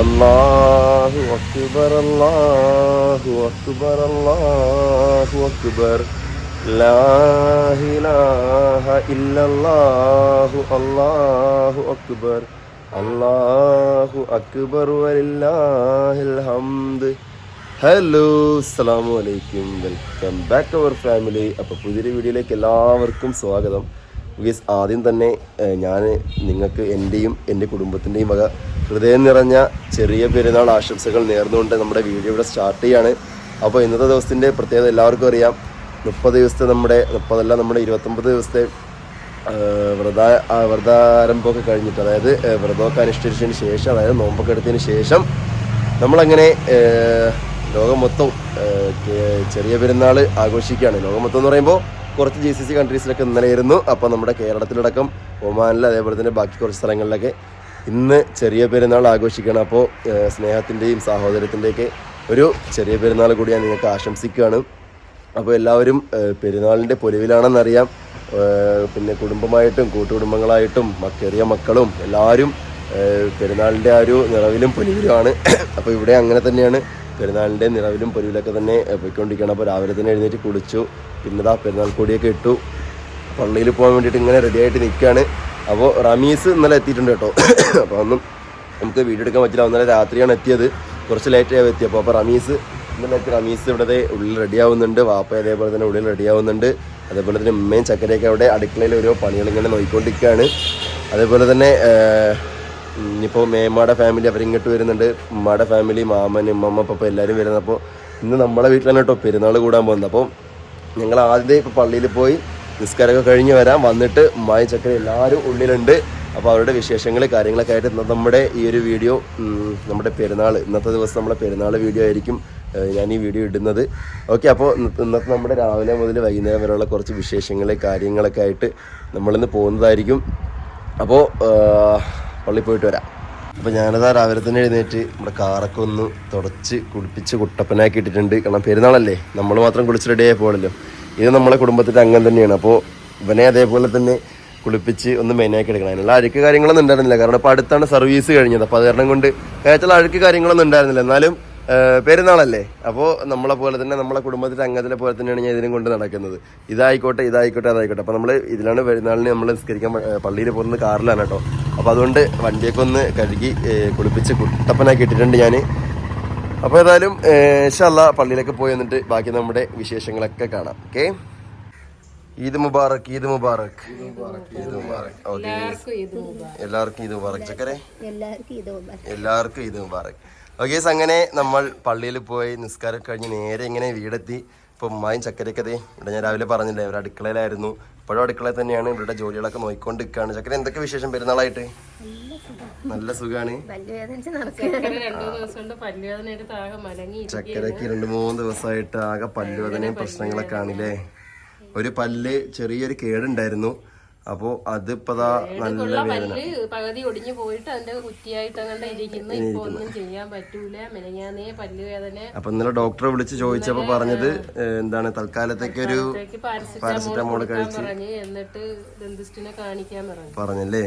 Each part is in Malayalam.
അല്ലാഹു അക്ബർ അല്ലാഹു അക്ബർ അല്ലാഹു അക്ബർ. ലാ ഇലാഹ ഇല്ലല്ലാഹു അല്ലാഹു അക്ബർ. അല്ലാഹു അക്ബർ വലില്ലാഹിൽ ഹംദ്. ഹലോ അസ്സലാമു അലൈക്കും. Welcome back our family. അപ്പോൾ പുതിയ വീഡിയോയിലേക്ക് എല്ലാവർക്കും സ്വാഗതം. ഗീസ് ആദ്യം തന്നെ ഞാൻ നിങ്ങൾക്ക് എന്റെയും എന്റെ കുടുംബത്തിന്റെയും വക ഹൃദയം നിറഞ്ഞ ചെറിയ പെരുന്നാൾ ആശംസകൾ നേർന്നുകൊണ്ട് നമ്മുടെ വീഡിയോ ഇവിടെ സ്റ്റാർട്ട് ചെയ്യാണ്. അപ്പോൾ ഇന്നത്തെ ദിവസത്തിന്റെ പ്രത്യേകത എല്ലാവർക്കും അറിയാം. മുപ്പത് ദിവസത്തെ നമ്മുടെ മുപ്പതല്ല നമ്മുടെ ഇരുപത്തൊമ്പത് ദിവസത്തെ വ്രത വ്രതാരംഭമൊക്കെ കഴിഞ്ഞിട്ട് അതായത് വ്രതമൊക്കെ അനുഷ്ഠിച്ചതിന് ശേഷം അതായത് നോമ്പൊക്കെ എടുത്തതിന് ശേഷം നമ്മളങ്ങനെ ലോകം മൊത്തം ചെറിയ പെരുന്നാൾ ആഘോഷിക്കുകയാണ്. ലോകം മൊത്തം എന്ന് പറയുമ്പോൾ കുറച്ച് ജി സി സി കൺട്രീസിലൊക്കെ ഇന്നലെയായിരുന്നു അപ്പോൾ നമ്മുടെ കേരളത്തിലടക്കം ഒമാനിൽ അതേപോലെ തന്നെ ബാക്കി കുറച്ച് സ്ഥലങ്ങളിലൊക്കെ ഇന്ന് ചെറിയ പെരുന്നാൾ ആഘോഷിക്കണം അപ്പോൾ സ്നേഹത്തിന്റെയും സഹോദരത്തിന്റെയൊക്കെ ഒരു ചെറിയ പെരുന്നാൾ കൂടി ഞാൻ നിങ്ങൾക്ക് ആശംസിക്കുകയാണ്. അപ്പോൾ എല്ലാവരും പെരുന്നാളിന്റെ പൊലിവിലാണെന്നറിയാം. പിന്നെ കുടുംബമായിട്ടും കൂട്ടുകുടുംബങ്ങളായിട്ടും ചെറിയ മക്കളും എല്ലാവരും പെരുന്നാളിന്റെ ആ ഒരു നിറവിലും പൊലിവിലുമാണ്. അപ്പോൾ ഇവിടെ അങ്ങനെ തന്നെയാണ് പെരുന്നാളിന്റെ നിറവിലും പൊലിവിലൊക്കെ തന്നെ പോയിക്കൊണ്ടിരിക്കുകയാണ്. അപ്പോൾ രാവിലെ തന്നെ എഴുന്നേറ്റ് കുളിച്ചു. പിന്നെ ഇതാ പെരുന്നാൾ കൊടിയൊക്കെ ഇട്ടു. പള്ളിയിൽ പോകാൻ വേണ്ടിയിട്ട് ഇങ്ങനെ റെഡി ആയിട്ട് നിൽക്കുകയാണ് അപ്പോൾ റമീസ് ഇന്നലെ എത്തിയിട്ടുണ്ട് കേട്ടോ. അപ്പോൾ ഒന്നും നമുക്ക് വീഡിയോ എടുക്കാൻ പറ്റില്ല. ഇന്നലെ രാത്രിയാണ് എത്തിയത്. കുറച്ച് ലേറ്റ് ആയി എത്തിയപ്പോൾ അപ്പോൾ റമീസ് ഇന്നലെ റമീസ് ഇവിടെ ഉള്ളിൽ റെഡി ആവുന്നുണ്ട്. വാപ്പ അതേപോലെ തന്നെ ഉള്ളിൽ റെഡിയാവുന്നുണ്ട് അതേപോലെ തന്നെ ഉമ്മയും ചക്കരയൊക്കെ അവിടെ അടുക്കളയിൽ ഓരോ പണികളിങ്ങനെ നോക്കിക്കൊണ്ടിരിക്കുകയാണ് അതേപോലെ തന്നെ ഇനിയിപ്പോൾ മേമ്മയുടെ ഫാമിലി അവരിങ്ങോട്ട് വരുന്നുണ്ട്. ഉമ്മയുടെ ഫാമിലി മാമൻ ഉമ്മമ്മ പപ്പ എല്ലാവരും വരുന്നത്. അപ്പോൾ ഇന്ന് നമ്മളെ വീട്ടിലാണ് കേട്ടോ പെരുന്നാൾ കൂടാൻ പോകുന്നത്. അപ്പോൾ ഞങ്ങൾ ആദ്യം ഇപ്പോൾ പള്ളിയിൽ പോയി നിസ്കാരമൊക്കെ കഴിഞ്ഞ് വരാം. വന്നിട്ട് ഉമ്മായി ചക്കര എല്ലാവരും ഉള്ളിലുണ്ട്. അപ്പോൾ അവരുടെ വിശേഷങ്ങൾ കാര്യങ്ങളൊക്കെ ആയിട്ട് നമ്മുടെ ഈ ഒരു വീഡിയോ നമ്മുടെ പെരുന്നാൾ ഇന്നത്തെ ദിവസം നമ്മുടെ പെരുന്നാൾ വീഡിയോ ആയിരിക്കും ഞാൻ ഈ വീഡിയോ ഇടുന്നത്. ഓക്കെ അപ്പോൾ ഇന്നത്തെ നമ്മുടെ രാവിലെ മുതൽ വൈകുന്നേരം വരെയുള്ള കുറച്ച് വിശേഷങ്ങൾ കാര്യങ്ങളൊക്കെ ആയിട്ട് നമ്മളിന്ന് പോകുന്നതായിരിക്കും. അപ്പോൾ പള്ളി പോയിട്ട് വരാം. അപ്പോൾ ഞാനതാ രാവിലെ തന്നെ എഴുന്നേറ്റ് നമ്മുടെ കാറൊക്കെ ഒന്ന് തുടച്ച് കുളിപ്പിച്ച് കുട്ടപ്പനാക്കി ഇട്ടിട്ടുണ്ട്. കാരണം പെരുന്നാളല്ലേ? നമ്മൾ മാത്രം കുളിച്ച് റെഡി ആയി പോകണല്ലോ. ഇത് നമ്മളെ കുടുംബത്തിന്റെ അംഗം തന്നെയാണ്. അപ്പോൾ ഇവനെ അതേപോലെ തന്നെ കുളിപ്പിച്ച് ഒന്ന് മെയിനാക്കി എടുക്കണം. അതിനുള്ള അഴുക്ക് കാര്യങ്ങളൊന്നും ഉണ്ടായിരുന്നില്ല. കാരണം ഇപ്പോൾ അടുത്താണ് സർവീസ് കഴിഞ്ഞത്. അപ്പോൾ അത് കാരണം കൊണ്ട് കയറ്റുള്ള അഴുക്ക് കാര്യങ്ങളൊന്നും ഉണ്ടായിരുന്നില്ല. എന്നാലും പെരുന്നാളല്ലേ? അപ്പോൾ നമ്മളെ പോലെ തന്നെ നമ്മളെ കുടുംബത്തിന്റെ അംഗത്തിലെ പോലെ തന്നെയാണ് ഞാൻ ഇതിനും കൊണ്ട് നടക്കുന്നത്. ഇതായിക്കോട്ടെ ഇതായിക്കോട്ടെ അതായിക്കോട്ടെ. അപ്പോൾ നമ്മൾ ഇതിലാണ് പെരുന്നാളിന് നമ്മൾ നിസ്കരിക്കാൻ പള്ളിയിൽ പോകുന്നത് കാറിലാണ് കേട്ടോ. അപ്പോൾ അതുകൊണ്ട് വണ്ടിയൊക്കെ ഒന്ന് കഴുകി കുളിപ്പിച്ച് കുട്ടപ്പനാക്കി ഇട്ടിട്ടുണ്ട് ഞാൻ അപ്പോൾ ഏതായാലും ഇഷ്ടമല്ല പള്ളിയിലൊക്കെ പോയി വന്നിട്ട് ബാക്കി നമ്മുടെ വിശേഷങ്ങളൊക്കെ കാണാം. ഓക്കെ? ഈദ് മുബാറക് ഈദ് മുബാറക്. ഈദ് മുബാറക് ഓക്കെ. എല്ലാവർക്കും ഈദ് മുബാറക്. ചക്കരെ? എല്ലാവർക്കും ഈദ് മുബാറക്. ഓക്കെ അങ്ങനെ നമ്മൾ പള്ളിയിൽ പോയി നിസ്കാരം കഴിഞ്ഞ് നേരെ ഇങ്ങനെ വീടെത്തി. ഇപ്പോൾ ഉമ്മായും ചക്കരയൊക്കെ ദേ ഇവിടെ ഞാൻ രാവിലെ പറഞ്ഞില്ലേ ഒരു അടുക്കളയിലായിരുന്നു. ഇപ്പോഴും അടുക്കളയിൽ തന്നെയാണ് ഇവരുടെ ജോലികളൊക്കെ നോക്കിക്കൊണ്ട് നിൽക്കുകയാണ് ചക്കര എന്തൊക്കെ വിശേഷം പെരുന്നാളായിട്ട്? നല്ല സുഖമാണ് ചക്കരക്ക് രണ്ട് മൂന്ന് ദിവസമായിട്ട് ആകെ പല്ലുവേദനയും പ്രശ്നങ്ങളൊക്കെ ആണില്ലേ. ഒരു പല്ല് ചെറിയൊരു കേടുണ്ടായിരുന്നു. അപ്പോൾ അതിപ്പതാ നല്ല വേദന. പല്ല് പകുതി ഒടിഞ്ഞു പോയിട്ട് അതിന്റെ കുറ്റിയായിട്ട് അങ്ങനെ ഇരിക്കുന്നു ഇപ്പൊ ഒന്നും ചെയ്യാൻ പറ്റൂല. മെനങ്ങാന്നേ പല്ലുവേദന അപ്പൊ ഇന്നലെ ഡോക്ടറെ വിളിച്ച് ചോദിച്ചപ്പോ പറഞ്ഞത് എന്താണ് തൽക്കാലത്തേക്ക് ഒരു പാരസിറ്റമോൾ കഴിച്ച് എന്നിട്ട് ഡെന്റിസ്റ്റിനെ കാണിക്കാൻ പറഞ്ഞു. പറഞ്ഞല്ലേ?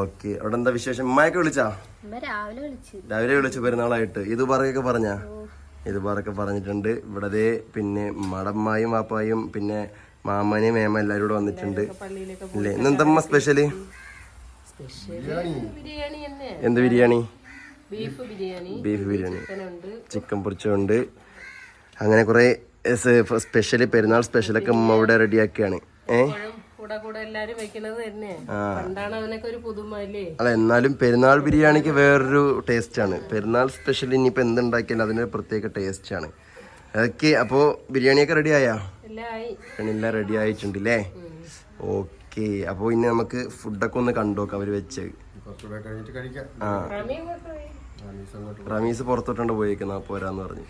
ഓക്കെ. അവിടെ എന്താ വിശേഷം? ഉമ്മയൊക്കെ വിളിച്ചാ? അമ്മ രാവിലെ വിളിച്ചു. രാവിലെ വിളിച്ചു പെരുന്നാളായിട്ട്. ഇത് പറയൊക്കെ പറഞ്ഞാ? ഇത് പറഞ്ഞിട്ടുണ്ട്. ഇവിടെ പിന്നെ മടമ്മായും വാപ്പായും പിന്നെ മാമനെയും മേമ എല്ലാവരും കൂടെ വന്നിട്ടുണ്ട് അല്ലേ? ഇന്നെന്തമ്മ സ്പെഷ്യൽ എന്ത് ബിരിയാണി? ബീഫ് ബിരിയാണി. ചിക്കൻ പൊരിച്ചുണ്ട് അങ്ങനെ കുറെ സ്പെഷ്യൽ പെരുന്നാൾ സ്പെഷ്യലൊക്കെ ഉമ്മ ഇവിടെ റെഡിയാക്കിയാണ് ഏഹ് എല്ലാരും അല്ലേ എന്നാലും പെരുന്നാൾ ബിരിയാണിക്ക് വേറൊരു ടേസ്റ്റ് ആണ്. പെരുന്നാൾ സ്പെഷ്യൽ ഇനിയിപ്പോൾ എന്തുണ്ടാക്കിയാലും അതിനൊരു പ്രത്യേക ടേസ്റ്റ് ആണ്. ഓക്കെ അപ്പോ ബിരിയാണിയൊക്കെ റെഡി ആയാ? ആയി റെഡി ആയിട്ടുണ്ട് അല്ലേ ഓക്കെ. അപ്പോൾ ഇനി നമുക്ക് ഫുഡൊക്കെ ഒന്ന് കണ്ടുനോക്കാം അവർ വെച്ച്. ആ. റമീസ് പുറത്തോട്ടുണ്ട് പോയേക്കുന്ന പോരാന്ന് പറഞ്ഞു.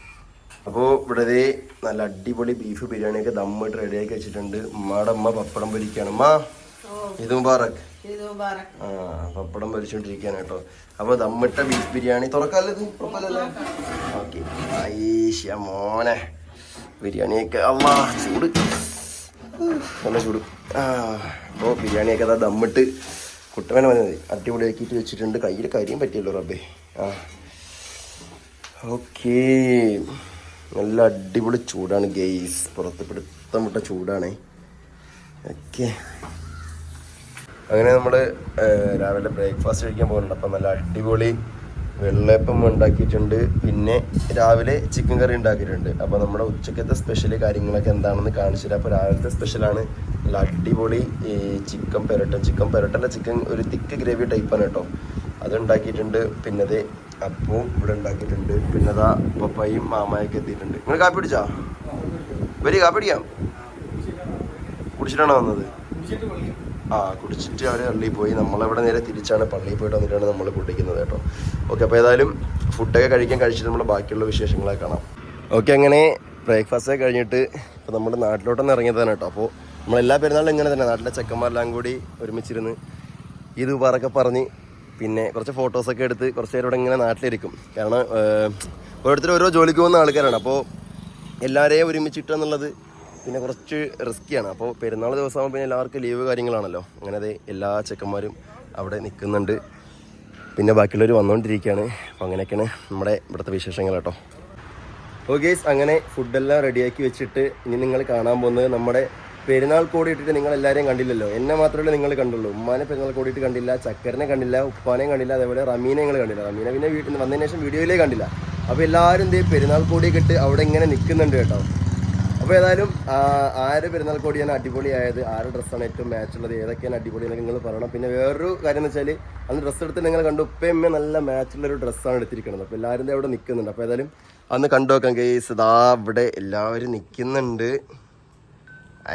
അപ്പോൾ ഇവിടെ നല്ല അടിപൊളി ബീഫ് ബിരിയാണിയൊക്കെ ദമ്മിട്ട് റെഡിയാക്കി വെച്ചിട്ടുണ്ട്. ഉമ്മയുടെ അമ്മ പപ്പടം പൊരിക്കുകയാണ് ഉമ്മ ഇത് മുബാറക്. ആ പപ്പടം പൊരിച്ചോണ്ടിരിക്കാണ് കേട്ടോ. അപ്പൊ ദമ്മിട്ട ബീഫ് ബിരിയാണി തുറക്കാല്ലത് കുഴപ്പമില്ലല്ലോ ഓക്കെ. ഐഷ മോനെ. ബിരിയാണിയൊക്കെ അമ്മാ ചൂട്. നല്ല ചൂട്. അപ്പോൾ ബിരിയാണിയൊക്കെ അതാ ദമ്മിട്ട് കുട്ടവനെ വന്നത്. അടിപൊളിയാക്കിയിട്ട് വെച്ചിട്ടുണ്ട്. കയ്യിൽ കരിയും പറ്റിയല്ലോ റബ്ബേ. ആ. ഓക്കേ. നല്ല അടിപൊളി ചൂടാണ് ഗെയ്സ്. പുറത്ത് പിടുത്തം വിട്ട ചൂടാണ്. ഓക്കെ. അങ്ങനെ നമ്മൾ രാവിലെ ബ്രേക്ക്ഫാസ്റ്റ് കഴിക്കാൻ പോകുന്നുണ്ട്. അപ്പം നല്ല അടിപൊളി വെള്ളയപ്പം ഉണ്ടാക്കിയിട്ടുണ്ട്. പിന്നെ രാവിലെ ചിക്കൻ കറി ഉണ്ടാക്കിയിട്ടുണ്ട്. അപ്പോൾ നമ്മുടെ ഉച്ചക്കത്തെ സ്പെഷ്യൽ കാര്യങ്ങളൊക്കെ എന്താണെന്ന് കാണിച്ചിട്ട് അപ്പോൾ രാവിലത്തെ സ്പെഷ്യലാണ് നല്ല അടിപൊളി ഈ ചിക്കൻ പെരട്ട. ചിക്കൻ പെരട്ടല്ല ചിക്കൻ ഒരു തിക്ക് ഗ്രേവി ടൈപ്പാണ് കേട്ടോ. അതുണ്ടാക്കിയിട്ടുണ്ട് പിന്നെ അത് അപ്പവും ഇവിടെ ഉണ്ടാക്കിയിട്ടുണ്ട്. പിന്നതാ പപ്പായും മാമായൊക്കെ എത്തിയിട്ടുണ്ട്. നിങ്ങൾ കാപ്പി പിടിച്ചാ വരി കാപ്പി പിടിക്കാം കുടിച്ചിട്ടാണോ വന്നത്? ആ കുടിച്ചിട്ട് അവർ പള്ളിയിൽ പോയി. നമ്മളവിടെ നേരെ തിരിച്ചാണ്. പള്ളിയിൽ പോയിട്ട് വന്നിട്ടാണ് നമ്മൾ കുടിക്കുന്നത് കേട്ടോ. ഓക്കെ അപ്പോൾ ഏതായാലും ഫുഡൊക്കെ കഴിക്കാൻ കഴിച്ചിട്ട് നമ്മൾ ബാക്കിയുള്ള വിശേഷങ്ങളൊക്കെ കാണാം. ഓക്കെ അങ്ങനെ ബ്രേക്ക്ഫാസ്റ്റ് ഒക്കെ കഴിഞ്ഞിട്ട് ഇപ്പോൾ നമ്മൾ നാട്ടിലോട്ടൊന്ന് ഇറങ്ങിയതാണ് കേട്ടോ. അപ്പോൾ നമ്മളെല്ലാ പെരുന്നാളും ഇങ്ങനെ തന്നെ. നാട്ടിലെ ചെക്കന്മാരെല്ലാം കൂടി ഒരുമിച്ചിരുന്ന് ഇത് പറക്കെ പറഞ്ഞ് പിന്നെ കുറച്ച് ഫോട്ടോസൊക്കെ എടുത്ത് കുറച്ച് നേരം ഇങ്ങനെ നാട്ടിലിരിക്കും. കാരണം ഓരോരുത്തരും ഓരോ ജോലിക്ക് പോകുന്ന ആൾക്കാരാണ്. അപ്പോൾ എല്ലാവരെയും ഒരുമിച്ചിട്ടെന്നുള്ളത് പിന്നെ കുറച്ച് റിസ്ക്കിയാണ് അപ്പോൾ പെരുന്നാൾ ദിവസമാകുമ്പോൾ പിന്നെ എല്ലാവർക്കും ലീവ് കാര്യങ്ങളാണല്ലോ. അങ്ങനെ അതെ എല്ലാ ചെക്കന്മാരും അവിടെ നിൽക്കുന്നുണ്ട് പിന്നെ ബാക്കിയുള്ളവർ വന്നുകൊണ്ടിരിക്കുകയാണ് അപ്പോൾ അങ്ങനെയൊക്കെയാണ് നമ്മുടെ ഇവിടുത്തെ വിശേഷങ്ങൾ കേട്ടോ. ഓക്കെ അങ്ങനെ ഫുഡെല്ലാം റെഡിയാക്കി വെച്ചിട്ട് ഇനി നിങ്ങൾ കാണാൻ പോകുന്നത് നമ്മുടെ പെരുന്നാൾ കോടി ഇട്ടിട്ട് നിങ്ങൾ എല്ലാവരെയും കണ്ടില്ലല്ലോ. എന്നെ മാത്രമേ നിങ്ങൾ കണ്ടുള്ളൂ. ഉമ്മാനെ പെരുന്നാൾ കോടി കണ്ടില്ല ചക്കരനെ കണ്ടില്ല ഉപ്പാനെ കണ്ടില്ല അതേപോലെ റമീനെ നിങ്ങൾ കണ്ടില്ല. റമീനെ പിന്നെ വീട്ടിൽ വന്നതിന് ശേഷം വീഡിയോയിലേ കണ്ടില്ല. അപ്പോൾ എല്ലാവരും എന്തേ പെരുന്നാൾ കോടിയൊക്കെ ഇട്ട് അവിടെ ഇങ്ങനെ നിൽക്കുന്നുണ്ട് കേട്ടോ. അപ്പോൾ ഏതായാലും ആര് പെരുന്നാൾ കോടിയാണ് അടിപൊളിയായത് ആരുടെ ഡ്രസ്സാണ് ഏറ്റവും മാച്ച് ഉള്ളത് ഏതൊക്കെയാണ് അടിപൊളി നിങ്ങൾ പറയണം. പിന്നെ വേറൊരു കാര്യം എന്ന് വെച്ചാൽ അന്ന് ഡ്രസ്സ് എടുത്ത് നിങ്ങൾ കണ്ടു ഉപ്പയും നല്ല നല്ല മാച്ചുള്ള ഒരു ഡ്രസ്സാണ് എടുത്തിരിക്കുന്നത് അപ്പോൾ എല്ലാവരും അവിടെ നിൽക്കുന്നുണ്ട് അപ്പോൾ ഏതായാലും അന്ന് കണ്ടു നോക്കാം കേസ് ഇതാ ഇവിടെ എല്ലാവരും നിൽക്കുന്നുണ്ട്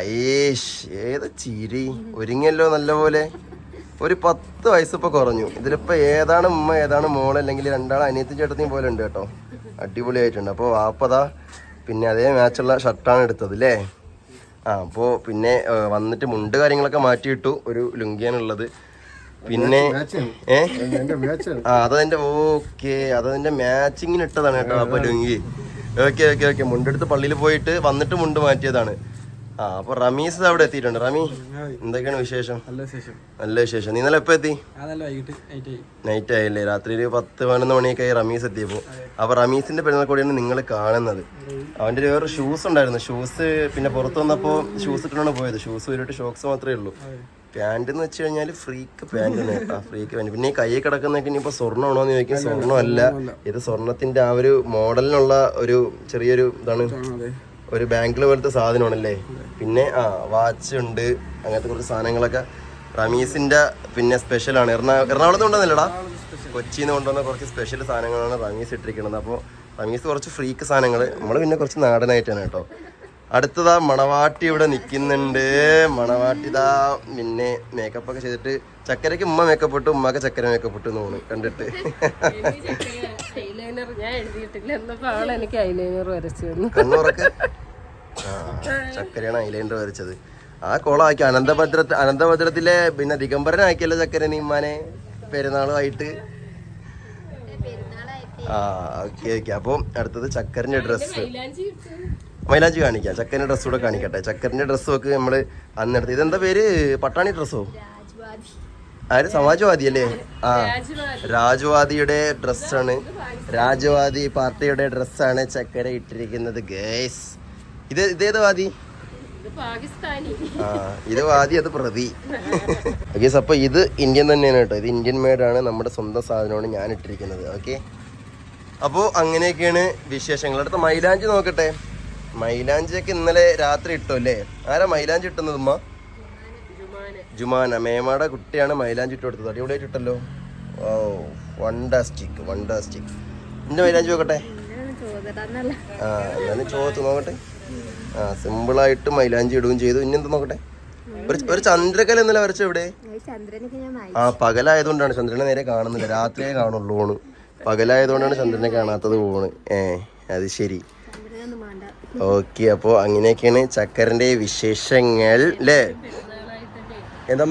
അയ്യേഷ് ഏത് ചിരി. ഒരുങ്ങിയല്ലോ നല്ലപോലെ. ഒരു പത്ത് വയസ്സിപ്പോൾ കുറഞ്ഞു. ഇതിലിപ്പോ ഏതാണ് ഉമ്മ ഏതാണ് മോൾ അല്ലെങ്കിൽ രണ്ടാൾ അനിയത്തി ചേട്ടത്തിയും പോലെ ഉണ്ട് കേട്ടോ. അടിപൊളിയായിട്ടുണ്ട്. അപ്പോൾ വാപ്പതാ പിന്നെ അതേ മാച്ചുള്ള ഷർട്ടാണ് എടുത്തത് അല്ലേ ആ അപ്പോൾ പിന്നെ വന്നിട്ട് മുണ്ട് കാര്യങ്ങളൊക്കെ മാറ്റിയിട്ടു ഒരു ലുങ്കിയാണുള്ളത്. പിന്നെ ഏ? ആ അതതിന്റെ ഓക്കെ അതതിന്റെ മാച്ചിങ്ങിന് ഇട്ടതാണ് കേട്ടോ അപ്പൊ ലുങ്കി. Okay okay okay. മുണ്ടെടുത്ത് പള്ളിയിൽ പോയിട്ട് വന്നിട്ട് മുണ്ട് മാറ്റിയതാണ്. ആ അപ്പൊ റമീസ് അവിടെ എത്തിയിട്ടുണ്ട്. റമി എന്തൊക്കെയാണ് വിശേഷം? നല്ല വിശേഷം. നല്ല വിശേഷം. നീ നല്ല എപ്പോ എത്തി? നൈറ്റ് ആയി. നൈറ്റ് ആയില്ലേ? രാത്രി ഒരു പത്ത് പതിനൊന്ന് മണിയൊക്കെ ആയി റമീസ് എത്തിയപ്പോ. അപ്പൊ റമീസിന്റെ പെരുന്നാൾ കൂടിയാണ് നിങ്ങൾ കാണുന്നത്. അവന്റെ ഒരു വേറെ ഷൂസ് ഉണ്ടായിരുന്നു. ഷൂസ് പിന്നെ പുറത്ത് വന്നപ്പോ ഷൂസ് ഇട്ടാണ് പോയത്. ഷൂസ് ഒരു ഷോക്സ് മാത്രമേ ഉള്ളൂ. പാന്റ് എന്ന് വെച്ച് കഴിഞ്ഞാൽ ഫ്രീക്ക് പാന്റ് ആ ഫ്രീക്ക് പാന്റ് പിന്നെ ഈ കൈ കിടക്കുന്നൊക്കെ ഇനിയിപ്പോ സ്വർണമാണോ എന്ന് ചോദിക്കും. സ്വർണമല്ല. ഇത് സ്വർണത്തിന്റെ ആ ഒരു മോഡലിനുള്ള ഒരു ചെറിയൊരു ഇതാണ്. ഒരു ബാങ്കിൽ പോലത്തെ സാധനമാണല്ലേ? പിന്നെ ആ വാച്ച് ഉണ്ട് അങ്ങനത്തെ കുറച്ച് സാധനങ്ങളൊക്കെ. റമീസിന്റെ പിന്നെ സ്പെഷ്യലാണ് എറണാ എറണാകുളത്ത് കൊണ്ടുവന്നില്ലടാ? കൊച്ചിയിൽ നിന്ന് കൊണ്ടുവന്ന കുറച്ച് സ്പെഷ്യൽ സാധനങ്ങളാണ് റമീസ് ഇട്ടിരിക്കുന്നത്. അപ്പോൾ റമീസ് കുറച്ച് ഫ്രീക്ക് സാധനങ്ങൾ നമ്മൾ പിന്നെ കുറച്ച് നാടനായിട്ടാണ് കേട്ടോ. അടുത്തതാ മണവാട്ടി ഇവിടെ നിൽക്കുന്നുണ്ട് മണവാട്ടി ഇതാ പിന്നെ മേക്കപ്പ് ഒക്കെ ചെയ്തിട്ട് ചക്കരയ്ക്ക് ഉമ്മ മേക്കപ്പ് ഇട്ടു ഉമ്മക്ക് ചക്കര മേക്കപ്പ് ഇട്ടു എന്ന് തോന്നുന്നു. കണ്ടിട്ട്. കണ്ണുറക്ക്. ചക്കരയാണ് ഐലൈനർ വരച്ചത്. ആ കോളാക്കി. അനന്തഭദ്ര അനന്തഭദ്രത്തിലെ പിന്നെ ദിഗംബരനാക്കിയല്ലോ ചക്കര നീമാനെ പെരുന്നാളുമായിട്ട്. ആ ഓക്കെ ഓക്കെ. അപ്പോൾ അടുത്തത് ചക്കറിന്റെ ഡ്രസ്സ്. മൈലാഞ്ചി കാണിക്കാം. ചക്കറിന്റെ ഡ്രസ്സ് കൂടെ കാണിക്കട്ടെ. ചക്കറിന്റെ ഡ്രസ്സും ഒക്കെ നമ്മൾ അന്നെടുത്ത് ഇതെന്താ പേര്? പട്ടാണി ഡ്രസ്സോ? ആര്? സമാജ്വാദി അല്ലേ? ആ. രാജവാദിയുടെ ഡ്രസ്സാണ്. രാജവാദി പാർട്ടിയുടെ ഡ്രസ്സാണ് ചക്കര ഇട്ടിരിക്കുന്നത് ഗേസ് ഇത് ഇതേത് വാദി? ആ ഇത് വാദി അത് പ്രതി. ഓക്കെ അപ്പൊ ഇത് ഇന്ത്യൻ തന്നെയാണ് കേട്ടോ. ഇത് ഇന്ത്യൻ മേഡാണ് നമ്മുടെ സ്വന്തം സാധനമാണ് ഞാൻ ഇട്ടിരിക്കുന്നത് ഓക്കെ അപ്പോൾ അങ്ങനെയൊക്കെയാണ് വിശേഷങ്ങൾ. അടുത്ത മൈലാഞ്ചി നോക്കട്ടെ. മൈലാഞ്ചിയൊക്കെ ഇന്നലെ രാത്രി ഇട്ടോ അല്ലേ? ആരാ മൈലാഞ്ചി ഇട്ടുന്നത് ഉമ്മ? ജുമാന. മേമാടെ കുട്ടിയാണ് മൈലാഞ്ചി ഇട്ട് കൊടുത്തത്. അടിപൊളിയായിട്ട് ഇട്ടല്ലോ. ഓ വണ്ടാസ്റ്റിക് വണ്ടാസ്റ്റിക് എന്റെ മൈലാഞ്ചി നോക്കട്ടെ. ആ എന്നാലും ചോദിച്ചു നോക്കട്ടെ. ആ സിമ്പിളായിട്ട് മൈലാഞ്ചി ഇടുകയും ചെയ്തു. ഇനി എന്താ നോക്കട്ടെ? ഒരു ഒരു ചന്ദ്രകല എന്നല്ല വരച്ച വായി ആ പകലായതുകൊണ്ടാണ്. ചന്ദ്രനെ നേരെ കാണുന്നില്ല. രാത്രിയേ കാണുള്ളൂ ഓണ്. പകലായതുകൊണ്ടാണ് ചന്ദ്രനെ കാണാത്തത് പോണ് ഏ അത് ശരി. ഓക്കെ അപ്പോൾ അങ്ങനെയൊക്കെയാണ് ചക്കരന്റെ വിശേഷങ്ങൾ അല്ലേ എന്താ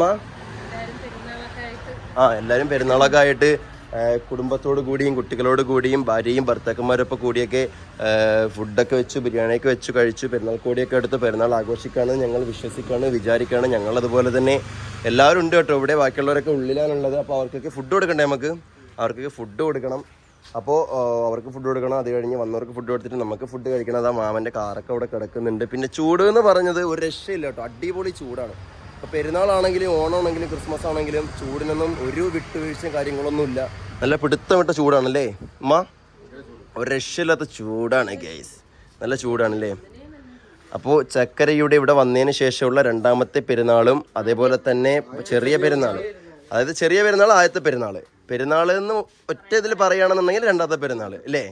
ആ എല്ലാവരും പെരുന്നാളൊക്കെ ആയിട്ട് കുടുംബത്തോട് കൂടിയും കുട്ടികളോട് കൂടിയും ഭാര്യയും ഭർത്താക്കന്മാരൊപ്പം കൂടിയൊക്കെ ഫുഡൊക്കെ വെച്ച് ബിരിയാണിയൊക്കെ വെച്ച് കഴിച്ച് പെരുന്നാൾ കൂടിയൊക്കെ എടുത്ത് പെരുന്നാൾ ആഘോഷിക്കുകയാണ് ഞങ്ങൾ വിശ്വസിക്കുകയാണ് വിചാരിക്കുകയാണ് ഞങ്ങൾ അതുപോലെ തന്നെ എല്ലാവരും ഉണ്ട് കേട്ടോ. ഇവിടെ ബാക്കിയുള്ളവരൊക്കെ ഉള്ളിലാണുള്ളത്. അപ്പോൾ അവർക്കൊക്കെ ഫുഡ് കൊടുക്കണ്ടേ നമുക്ക്? അവർക്കൊക്കെ ഫുഡ് കൊടുക്കണം. അപ്പോൾ അവർക്ക് ഫുഡ് കൊടുക്കണം. അത് കഴിഞ്ഞ് വന്നവർക്ക് ഫുഡ് കൊടുത്തിട്ട് നമുക്ക് ഫുഡ് കഴിക്കണം. അതാ മാമന്റെ കാറൊക്കെ അവിടെ കിടക്കുന്നുണ്ട്. പിന്നെ ചൂട് എന്ന് പറഞ്ഞത് ഒരു രക്ഷയില്ല കേട്ടോ. അടിപൊളി ചൂടാണ്. ഇപ്പോൾ പെരുന്നാളാണെങ്കിലും ഓണമാണെങ്കിലും ക്രിസ്മസ് ആണെങ്കിലും ചൂടിനൊന്നും ഒരു വിട്ടുവീഴ്ചയും കാര്യങ്ങളൊന്നുമില്ല. നല്ല പിടുത്തമിട്ട ചൂടാണല്ലേ? അമ്മ ഒരു രക്ഷയില്ലാത്ത ചൂടാണ് ഗൈസ് നല്ല ചൂടാണല്ലേ? അപ്പോൾ ചക്കരയുടെ ഇവിടെ വന്നതിന് ശേഷമുള്ള രണ്ടാമത്തെ പെരുന്നാളും അതേപോലെ തന്നെ ചെറിയ പെരുന്നാൾ. അതായത് ചെറിയ പെരുന്നാൾ ആദ്യത്തെ പെരുന്നാൾ. പെരുന്നാൾ എന്ന് ഒറ്റ ഇതിൽ പറയുകയാണെന്നുണ്ടെങ്കിൽ രണ്ടാമത്തെ പെരുന്നാൾ അല്ലേ?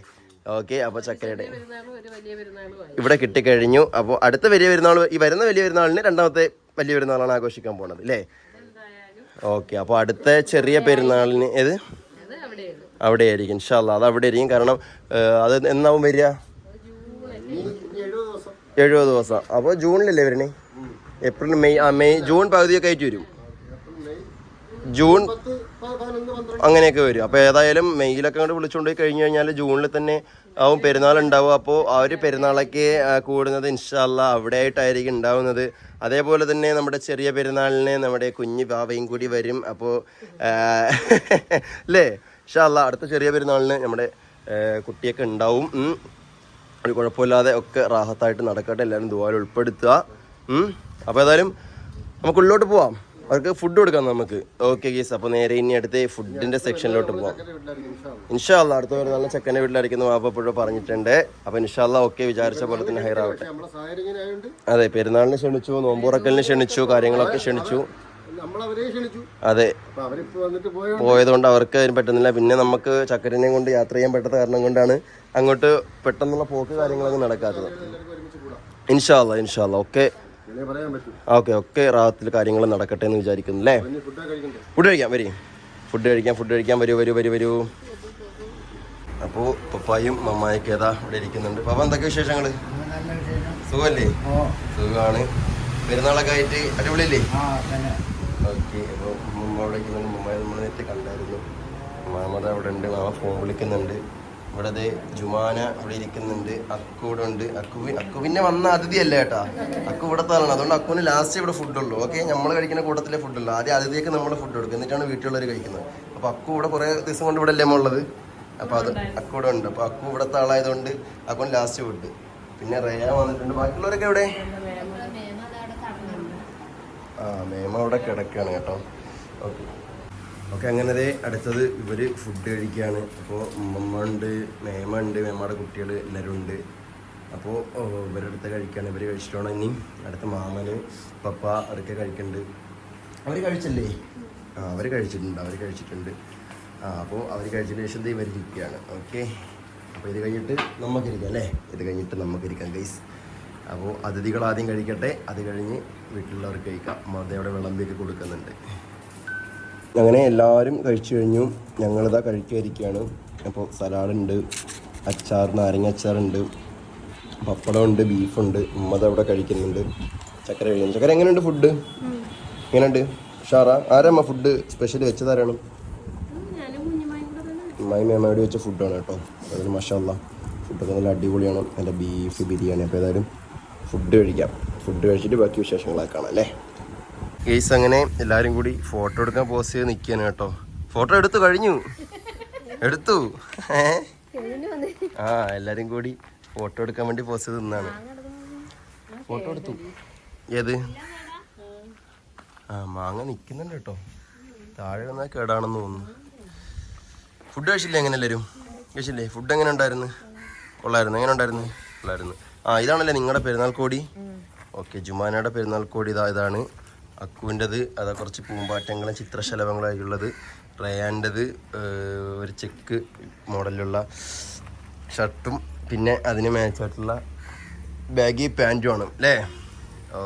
ഓക്കെ അപ്പോൾ ചക്കരയുടെ. പെരുന്നാളും ഇവിടെ കിട്ടിക്കഴിഞ്ഞു. അപ്പോൾ അടുത്ത വലിയ പെരുന്നാൾ ഈ വരുന്ന വലിയ പെരുന്നാളിന് രണ്ടാമത്തെ വലിയ പെരുന്നാളാണ് ആഘോഷിക്കാൻ പോണത് അല്ലേ? ഓക്കെ അപ്പോൾ അടുത്ത ചെറിയ പെരുന്നാളിന് ഏത്? അവിടെ ആയിരിക്കും ഇൻഷാല്ല അത് അവിടെ ആയിരിക്കും കാരണം അത് എന്നാവും വരിക? എഴുപത് ദിവസം. അപ്പോൾ ജൂണിലല്ലേ വരണേ? ഏപ്രിൽ മെയ് ആ മെയ് ജൂൺ പകുതിയൊക്കെ ആയിട്ട് വരും. ജൂൺ അങ്ങനെയൊക്കെ വരും. അപ്പോൾ ഏതായാലും മെയ്യിലൊക്കെ അങ്ങോട്ട് വിളിച്ചുകൊണ്ട് പോയി കഴിഞ്ഞ് കഴിഞ്ഞാൽ ജൂണിൽ തന്നെ ആവും പെരുന്നാൾ ഉണ്ടാവും അപ്പോൾ ആ ഒരു പെരുന്നാളൊക്കെ കൂടുന്നത് ഇൻഷാല്ല അവിടെ ആയിട്ടായിരിക്കും ഉണ്ടാവുന്നത്. അതേപോലെ തന്നെ നമ്മുടെ ചെറിയ പെരുന്നാളിന് നമ്മുടെ കുഞ്ഞ് ബാവയും കൂടി വരും. അപ്പോൾ അല്ലേ? ഇൻഷാല്ല അടുത്ത ചെറിയ പെരുന്നാളിന് നമ്മുടെ കുട്ടിയൊക്കെ ഉണ്ടാവും. ഒരു കുഴപ്പമില്ലാതെ ഒക്കെ റാഹത്തായിട്ട് നടക്കട്ടെ. എല്ലാവരും ദുബായിൽ ഉൾപ്പെടുത്തുക. അപ്പോൾ ഏതായാലും നമുക്ക് ഉള്ളിലോട്ട് പോവാം. അവർക്ക് ഫുഡ് കൊടുക്കാം നമുക്ക്. ഓക്കെ ഗീസ് അപ്പോൾ നേരെ ഇനി അടുത്ത് ഫുഡിന്റെ സെക്ഷനിലോട്ട് പോവാം. ഇൻഷാല്ല അടുത്ത ഒരു നല്ല ചെക്കന്റെ വീട്ടിലായിരിക്കുന്ന വാപ്പപ്പോഴും പറഞ്ഞിട്ടുണ്ട്. അപ്പോൾ ഇൻഷാല്ല ഓക്കെ വിചാരിച്ച പോലെ തന്നെ ഹൈറാവട്ടെ. അതെ പെരുന്നാളിന് ക്ഷണിച്ചു നോമ്പുറക്കലിന് ക്ഷണിച്ചു കാര്യങ്ങളൊക്കെ ക്ഷണിച്ചു. അതെ. പോയതുകൊണ്ട് അവർക്ക് അതിന് പറ്റുന്നില്ല. പിന്നെ നമുക്ക് ചക്കരനെയും കൊണ്ട് യാത്ര ചെയ്യാൻ പറ്റാത്ത കാരണം കൊണ്ടാണ് അങ്ങോട്ട് പെട്ടെന്നുള്ള പോക്ക് കാര്യങ്ങളൊന്നും നടക്കാത്തത്. ഇൻഷാല്ല ഇൻഷാല്ല ഓക്കെ. ഓക്കെ പറയാൻ പറ്റും. ഓക്കെ റാത്തിൽ കാര്യങ്ങൾ നടക്കട്ടെ എന്ന് വിചാരിക്കുന്നു അല്ലേ? ഫുഡ് കഴിക്കാം വരി. ഫുഡ് കഴിക്കാം ഫുഡ് കഴിക്കാൻ വരൂ വരൂ വരൂ വരൂ. അപ്പോൾ പപ്പായും മമ്മായൊക്കെ ഏതാ ഇവിടെ ഇരിക്കുന്നുണ്ട്. പപ്പ എന്തൊക്കെ വിശേഷങ്ങൾ സുഖമല്ലേ? സുഖമാണ്. പെരുന്നാളൊക്കെ ആയിട്ട് അടിപൊളിയല്ലേ? ഓക്കെ അപ്പോൾ മുമ്പ് അവിടെ ഇരിക്കുന്നുണ്ട് മുമ്പായി നമ്മൾ നേരത്തെ കണ്ടായിരുന്നു. മാമത അവിടെ ഉണ്ട് മാമ ഫോൺ വിളിക്കുന്നുണ്ട്. ഇവിടെ ദേ ജുമാന അവിടെ ഇരിക്കുന്നുണ്ട് അക്കു ഇവിടെ ഉണ്ട്. അക്കു അക്കു പിന്നെ വന്ന അതിഥിയല്ല കേട്ടാ അക്കു ഇവിടെ ആളാണ് അതുകൊണ്ട് അക്കുവിന് ലാസ്റ്റ് ഇവിടെ ഫുഡുള്ളൂ ഓക്കെ നമ്മൾ കഴിക്കുന്ന കൂട്ടത്തിലെ ഫുഡുള്ളൂ ആദ്യം അതിഥിയൊക്കെ നമ്മൾ ഫുഡ് കൊടുക്കും. എന്നിട്ടാണ് വീട്ടിലുള്ളവർ കഴിക്കുന്നത്. അപ്പോൾ അക്കു ഇവിടെ കുറേ ദിവസം കൊണ്ട് ഇവിടെ അല്ലേ ഉള്ളത്? അപ്പോൾ അത് അക്കു ഇവിടെ ഉണ്ട്. അപ്പോൾ അക്കു ഇവിടുത്തെ ആളായതുകൊണ്ട് അക്കുവിന് ലാസ്റ്റ് ഫുഡ് പിന്നെ റേയ വന്നിട്ടുണ്ട്. ബാക്കിയുള്ളവരൊക്കെ എവിടെ? മേമ അവിടെ കിടക്കുകയാണ് കേട്ടോ. ഓക്കെ. ഓക്കെ അങ്ങനെ അടുത്തത് ഇവർ ഫുഡ് കഴിക്കുകയാണ്. അപ്പോൾ ഉമ്മമ്മ ഉണ്ട് മേമ ഉണ്ട് മേമയുടെ കുട്ടികൾ എല്ലാവരും ഉണ്ട്. അപ്പോൾ ഇവരടുത്ത് കഴിക്കുകയാണ്. ഇവർ കഴിച്ചിട്ടാണ് ഇനി അടുത്ത മാമന് പപ്പ അവരൊക്കെ കഴിക്കുന്നുണ്ട്. അവർ കഴിച്ചല്ലേ? ആ അവർ കഴിച്ചിട്ടുണ്ട് അവർ കഴിച്ചിട്ടുണ്ട്. ആ അപ്പോൾ അവർ കഴിച്ചതിന് ശേഷം ദേ ഇരിക്കുകയാണ് ഓക്കെ. അപ്പോൾ ഇത് കഴിഞ്ഞിട്ട് നമുക്കിരിക്കാം അല്ലേ? ഇത് കഴിഞ്ഞിട്ട് നമുക്കിരിക്കാം ഗൈസ് അപ്പോൾ അതിഥികൾ ആദ്യം കഴിക്കട്ടെ അത് കഴിഞ്ഞ് വീട്ടിലുള്ളവർക്ക് കഴിക്കാം. മതയുടെ വിളമ്പിയൊക്കെ കൊടുക്കുന്നുണ്ട്. അങ്ങനെ എല്ലാവരും കഴിച്ചു കഴിഞ്ഞു. ഞങ്ങളിതാ കഴിക്കാതിരിക്കുകയാണ് അപ്പോൾ സലാഡുണ്ട് അച്ചാർ നാരങ്ങ അച്ചാറുണ്ട് പപ്പടമുണ്ട് ബീഫുണ്ട്. ഉമ്മത അവിടെ കഴിക്കുന്നുണ്ട്. ചക്കര കഴിക്കുന്നു. ചക്കര എങ്ങനെയുണ്ട് ഫുഡ് എങ്ങനെയുണ്ട്? ഷാറ ആരമ്മ ഫുഡ് സ്പെഷ്യൽ വെച്ചതാരാണ് ഉമ്മായി മേമയോട് വെച്ച ഫുഡാണ് കേട്ടോ. അതൊരു മഷാല്ല ഫുഡൊക്കെ നല്ല അടിപൊളിയാണ്. നല്ല ബീഫ് ബിരിയാണി. അപ്പോൾ ഏതായാലും ഫുഡ് കഴിക്കാം. ഫുഡ് കഴിച്ചിട്ട് ബാക്കി വിശേഷങ്ങളൊക്കെ കാണാം അല്ലേ? കേസ് അങ്ങനെ എല്ലാവരും കൂടി ഫോട്ടോ എടുക്കാൻ പോസ് ചെയ്ത് നിൽക്കുകയാണ് കേട്ടോ. ഫോട്ടോ എടുത്തു കഴിഞ്ഞു. എടുത്തു. ആ എല്ലാവരും കൂടി ഫോട്ടോ എടുക്കാൻ വേണ്ടി പോസ് ചെയ്ത് നിന്നാണ്. ഫോട്ടോ എടുത്തു. ഏത്? ആ മാങ്ങ നിൽക്കുന്നുണ്ട് കേട്ടോ. താഴെ വന്നാൽ കേടാണെന്ന് തോന്നുന്നു. ഫുഡ് കഴിച്ചില്ലേ എങ്ങനെ എല്ലാവരും കഴിച്ചില്ലേ? ഫുഡ് എങ്ങനെ ഉണ്ടായിരുന്നു? കൊള്ളായിരുന്നു. എങ്ങനെ ഉണ്ടായിരുന്നു? കൊള്ളായിരുന്നു. ആ ഇതാണല്ലേ നിങ്ങളുടെ പെരുന്നാൾ കോടി? ഓക്കെ ജുമാനയുടെ പെരുന്നാൾ കോടി ഇതാ ഇതാണ്. അക്കുവിന്റെത് അതാ കുറച്ച് പൂമ്പാറ്റങ്ങളും ചിത്രശലഭങ്ങളായിട്ടുള്ളത്. റയാന്റെത് ഒരു ചെക്ക് മോഡലിലുള്ള ഷർട്ടും പിന്നെ അതിന് മാച്ചായിട്ടുള്ള ബാഗി പാന്റും ആണ് അല്ലേ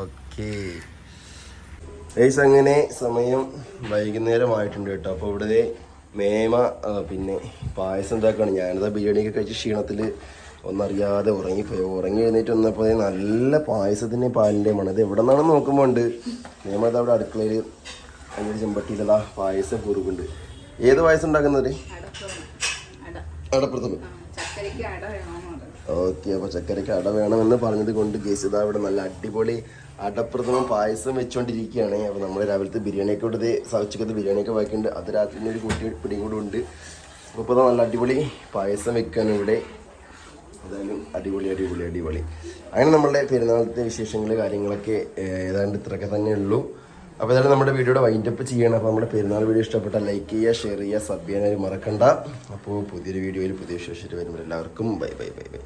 ഓക്കെ. ഏസ് അങ്ങനെ സമയം വൈകുന്നേരമായിട്ടുണ്ട് കേട്ടോ. അപ്പോൾ ഇവിടെ മേമ പിന്നെ പായസം ഉണ്ടാക്കുകയാണ് ഞാനിതാ ബിരിയാണിയൊക്കെ കഴിച്ച് ക്ഷീണത്തിൽ ഒന്നറിയാതെ ഉറങ്ങിപ്പോയി. ഉറങ്ങി എഴുന്നേറ്റ് വന്നപ്പോൾ നല്ല പായസത്തിന്റെ പാലിന്റെ മണം. ഇത് എവിടെ നിന്നാണെന്ന് നോക്കുമ്പോൾ ഉണ്ട്. മേമ അവിടെ അടുക്കളയിൽ അതിന്റെ ചെമ്പട്ടിയിലതാ പായസം കുറുകുണ്ട് ഏത് പായസം ഉണ്ടാക്കുന്നത് അടപ്രഥമൻ ഓക്കെ അപ്പോൾ ചക്കരയ്ക്ക് അട വേണമെന്ന് പറഞ്ഞത് കൊണ്ട് കേസ് ഇതാ ഇവിടെ നല്ല അടിപൊളി അടപ്രഥമം പായസം വെച്ചുകൊണ്ടിരിക്കുകയാണ് അപ്പോൾ നമ്മൾ രാവിലത്തെ ബിരിയാണിയൊക്കെ ഇവിടെ ഉച്ചക്കത്തെ ബിരിയാണിയൊക്കെ വായിക്കുന്നുണ്ട് അത് രാത്രി ഒരു കൂട്ടി പിടിയും കൂടെ ഉണ്ട്. അപ്പോൾ നല്ല അടിപൊളി പായസം വെക്കാൻ ഇവിടെ. ഏതായാലും അടിപൊളി അടിപൊളി അടിപൊളി. അങ്ങനെ നമ്മളുടെ പെരുന്നാളത്തെ വിശേഷങ്ങൾ കാര്യങ്ങളൊക്കെ ഏതാണ്ട് ഇത്രയൊക്കെ തന്നെ ഉള്ളൂ അപ്പോൾ ഏതായാലും നമ്മുടെ വീഡിയോയുടെ വൈൻഡപ്പ് ചെയ്യണം. അപ്പോൾ നമ്മുടെ പെരുന്നാൾ വീഡിയോ ഇഷ്ടപ്പെട്ട ലൈക്ക് ചെയ്യുക ഷെയർ ചെയ്യുക സബ് ചെയ്യാനായി മറക്കണ്ട. അപ്പോൾ പുതിയൊരു വീഡിയോയിൽ പുതിയ വിശേഷത്തിൽ വരുമ്പോൾ എല്ലാവർക്കും ബൈ ബൈ ബൈ ബൈ.